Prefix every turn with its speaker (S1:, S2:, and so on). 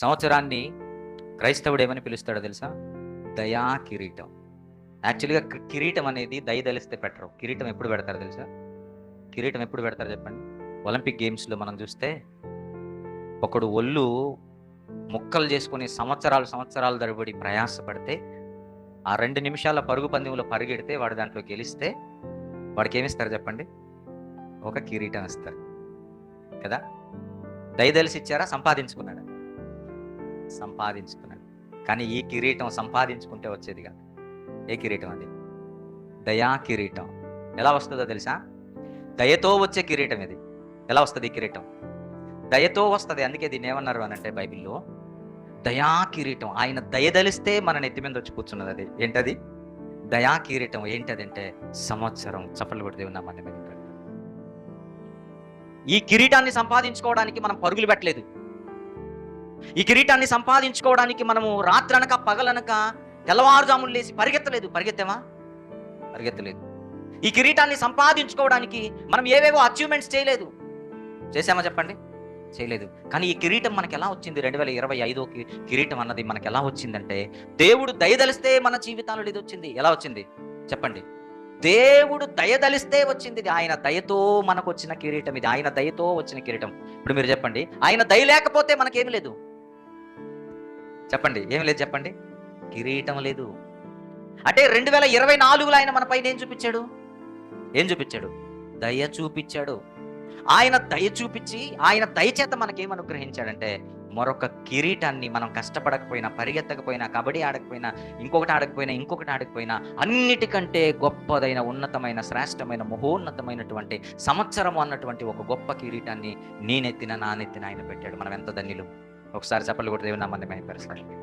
S1: సంవత్సరాన్ని క్రైస్తవుడు ఏమని పిలుస్తాడో తెలుసా? దయా కిరీటం. యాక్చువల్గా కిరీటం అనేది దయ తెలిస్తే పెట్టరు. కిరీటం ఎప్పుడు పెడతారు తెలుసా? కిరీటం ఎప్పుడు పెడతారు చెప్పండి? ఒలింపిక్ గేమ్స్లో మనం చూస్తే ఒకడు ఒళ్ళు ముక్కలు చేసుకుని సంవత్సరాలు సంవత్సరాలు తరబడి ప్రయాసపడితే ఆ రెండు నిమిషాల పరుగు పందెంలో పరిగెడితే వాడు దాంట్లో గెలిస్తే వాడికి ఏమిస్తారు చెప్పండి? ఒక కిరీటం ఇస్తారు. కదా? దయదలిసి ఇచ్చారా? సంపాదించుకున్నాడు? సంపాదించుకున్నాడు కానీ ఈ కిరీటం సంపాదించుకుంటే వచ్చేది కాదు. ఏ కిరీటం అది? దయా కిరీటం. ఎలా వస్తుందో తెలుసా? దయతో వచ్చే కిరీటం ఇది. ఎలా వస్తుంది కిరీటం? దయతో వస్తుంది. అందుకే దీన్ని ఏమన్నారు అని అంటే బైబిల్లో దయా కిరీటం. ఆయన దయదలిస్తే మన నెత్తి మీద వచ్చి కూర్చున్నది అది. ఏంటది? దయా కిరీటం. ఏంటదంటే సంవత్సరం చప్పట్లు కొడితే ఉన్న మన మీద ఈ కిరీటాన్ని సంపాదించుకోవడానికి మనం పరుగులు పెట్టలేదు. ఈ కిరీటాన్ని సంపాదించుకోవడానికి మనము రాత్రనక పగలనక తెల్లవారుజాములు లేచి పరిగెత్తలేదు. పరిగెత్తామా? పరిగెత్తలేదు. ఈ కిరీటాన్ని సంపాదించుకోవడానికి మనం ఏవేవో అచీవ్మెంట్స్ చేయలేదు. చేసామా చెప్పండి? చేయలేదు. కానీ ఈ కిరీటం మనకి ఎలా వచ్చింది? రెండు వేల ఇరవై ఐదోకి కిరీటం అన్నది మనకి ఎలా వచ్చిందంటే దేవుడు దయదలిస్తే మన జీవితాలలో ఇది వచ్చింది. ఎలా వచ్చింది? చెప్పండి. దేవుడు దయదలిస్తే వచ్చింది. ఇది ఆయన దయతో మనకు వచ్చిన కిరీటం. ఇది ఆయన దయతో వచ్చిన కిరీటం. ఇప్పుడు మీరు చెప్పండి. ఆయన దయ లేకపోతే మనకేమి లేదు. చెప్పండి ఏమి లేదు చెప్పండి. కిరీటం లేదు. అంటే రెండు వేల ఇరవై నాలుగులో ఆయన మన పైన ఏం చూపించాడు? ఏం చూపించాడు? దయ చూపించాడు. ఆయన దయ చూపించి ఆయన దయచేత మనకేం అనుగ్రహించాడంటే మరొక కిరీటాన్ని మనం కష్టపడకపోయినా పరిగెత్తకపోయినా కబడ్డీ ఆడకపోయినా ఇంకొకటి ఆడకపోయినా ఇంకొకటి ఆడకపోయినా అన్నిటికంటే గొప్పదైన ఉన్నతమైన శ్రేష్టమైన మహోన్నతమైనటువంటి సంవత్సరం అన్నటువంటి ఒక గొప్ప కిరీటాన్ని నేనెత్తిన నానెత్తిన ఆయన పెట్టాడు. మనం ఎంత ధన్యులు? ఒకసారి చెప్పలు కూడా దేవుని నమ్మని మేము